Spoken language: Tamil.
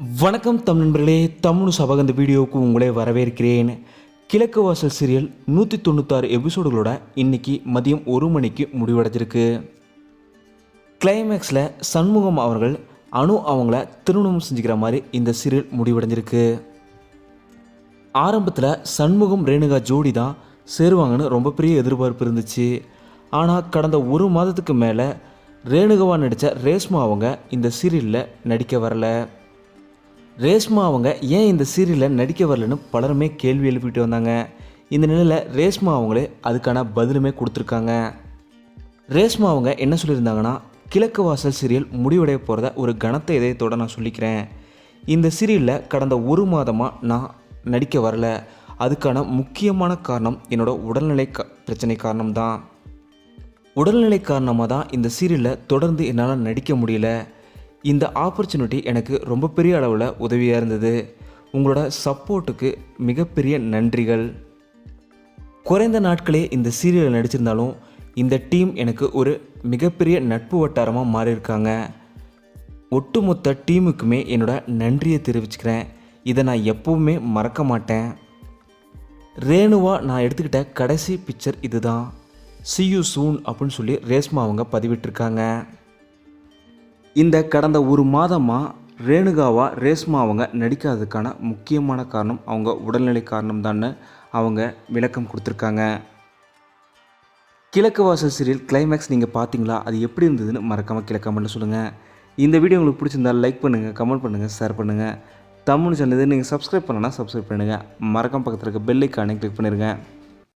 வணக்கம் தமிழ் நண்பர்களே தமிழ் சபக இந்த வீடியோவுக்கு உங்களே வரவேற்கிறேன். கிழக்கு வாசல் சீரியல் நூற்றி தொண்ணூத்தாறு எபிசோடுகளோட இன்னைக்கு மதியம் ஒரு மணிக்கு முடிவடைஞ்சிருக்கு. கிளைமேக்ஸில் சண்முகம் அவர்கள் அணு அவங்கள திருமணம் செஞ்சுக்கிற மாதிரி இந்த சீரியல் முடிவடைஞ்சிருக்கு. ஆரம்பத்தில் சண்முகம் ரேணுகா ஜோடி தான் சேருவாங்கன்னு ரொம்ப பெரிய எதிர்பார்ப்பு இருந்துச்சு. ஆனால் கடந்த ஒரு மாதத்துக்கு மேலே ரேணுகவா நடித்த ரேஷ்மா அவங்க இந்த சீரியலில் நடிக்க வரல. ரேஷ்மா அவங்க ஏன் இந்த சீரியலில் நடிக்க வரலன்னு பலருமே கேள்வி எழுப்பிட்டு வந்தாங்க. இந்த நிலையில் ரேஷ்மா அவங்களே அதுக்கான பதிலுமே கொடுத்துருக்காங்க. ரேஷ்மா அவங்க என்ன சொல்லியிருந்தாங்கன்னா கிழக்கு வாசல் சீரியல் முடிவடைய போகிறத ஒரு கனத்த இதயத்தோடு நான் சொல்லிக்கிறேன். இந்த சீரியலில் கடந்த ஒரு மாதமாக நான் நடிக்க வரல. அதுக்கான முக்கியமான காரணம் என்னோட உடல்நிலை க பிரச்சனை காரணம்தான். உடல்நிலை காரணமாக தான் இந்த சீரியலில் தொடர்ந்து என்னால் நடிக்க முடியல. இந்த ஆப்பர்ச்சுனிட்டி எனக்கு ரொம்ப பெரிய அளவில் உதவியாக இருந்தது. உங்களோட சப்போர்ட்டுக்கு மிகப்பெரிய நன்றிகள். குறைந்த நாட்களே இந்த சீரியலில் நடிச்சிருந்தாலும் இந்த டீம் எனக்கு ஒரு மிகப்பெரிய நட்பு வட்டாரமாக மாறியிருக்காங்க. ஒட்டுமொத்த டீமுக்குமே என்னோட நன்றியை தெரிவிச்சுக்கிறேன். இதை நான் எப்போவுமே மறக்க மாட்டேன். ரேணுவா நான் எடுத்துக்கிட்ட கடைசி பிக்சர் இதுதான். சியூ சூன் அப்படின்னு சொல்லி ரேஷ்மா அவங்க பதிவிட்டிருக்காங்க. இந்த கடந்த ஒரு மாதமாக ரேணுகாவா ரேஷ்மா அவங்க நடிக்காததுக்கான முக்கியமான காரணம் அவங்க உடல்நிலை காரணம் அவங்க விளக்கம் கொடுத்துருக்காங்க. கிழக்கு வாசல் சீரியல் கிளைமேக்ஸ் நீங்கள் பார்த்தீங்களா அது எப்படி இருந்ததுன்னு மறக்காமல் கீழே கமெண்ட்டில் சொல்லுங்கள் இந்த வீடியோ உங்களுக்கு பிடிச்சிருந்தா லைக் பண்ணுங்கள் கமெண்ட் பண்ணுங்கள் ஷேர் பண்ணுங்கள் தமிழ் சேனல் நீங்கள் சப்ஸ்கிரைப் பண்ணனா சப்ஸ்கிரைப் பண்ணுங்கள் மறக்காம பக்கத்தில் இருக்க பெல் ஐக்கானை கிளிக் பண்ணிடுங்க.